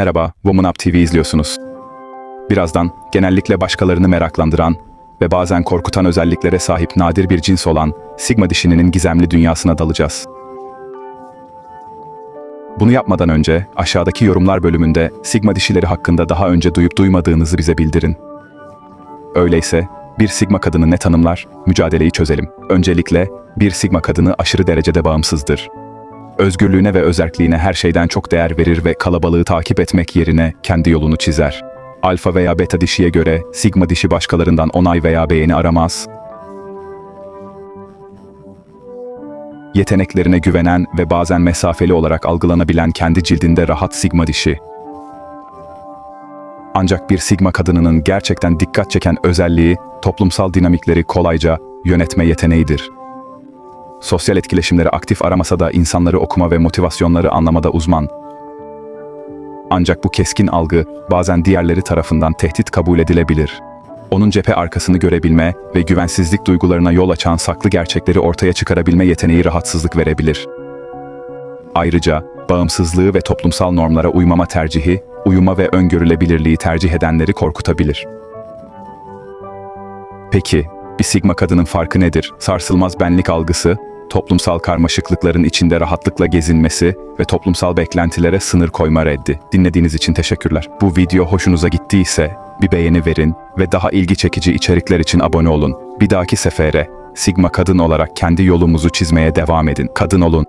Merhaba, Woman Up TV izliyorsunuz. Birazdan genellikle başkalarını meraklandıran ve bazen korkutan özelliklere sahip nadir bir cins olan Sigma dişininin gizemli dünyasına dalacağız. Bunu yapmadan önce aşağıdaki yorumlar bölümünde Sigma dişileri hakkında daha önce duyup duymadığınızı bize bildirin. Öyleyse bir Sigma kadını ne tanımlar? Mücadeleyi çözelim. Öncelikle bir Sigma kadını aşırı derecede bağımsızdır. Özgürlüğüne ve özerkliğine her şeyden çok değer verir ve kalabalığı takip etmek yerine kendi yolunu çizer. Alfa veya beta dişiye göre sigma dişi başkalarından onay veya beğeni aramaz. Yeteneklerine güvenen ve bazen mesafeli olarak algılanabilen kendi cildinde rahat sigma dişi. Ancak bir sigma kadınının gerçekten dikkat çeken özelliği toplumsal dinamikleri kolayca yönetme yeteneğidir. Sosyal etkileşimleri aktif aramasa da insanları okuma ve motivasyonları anlamada uzman. Ancak bu keskin algı bazen diğerleri tarafından tehdit kabul edilebilir. Onun cephe arkasını görebilme ve güvensizlik duygularına yol açan saklı gerçekleri ortaya çıkarabilme yeteneği rahatsızlık verebilir. Ayrıca bağımsızlığı ve toplumsal normlara uymama tercihi, uyuma ve öngörülebilirliği tercih edenleri korkutabilir. Peki, bir sigma kadının farkı nedir? Sarsılmaz benlik algısı, toplumsal karmaşıklıkların içinde rahatlıkla gezinmesi ve toplumsal beklentilere sınır koyma reddi. Dinlediğiniz için teşekkürler. Bu video hoşunuza gittiyse bir beğeni verin ve daha ilgi çekici içerikler için abone olun. Bir dahaki sefere Sigma kadın olarak kendi yolumuzu çizmeye devam edin. Kadın olun.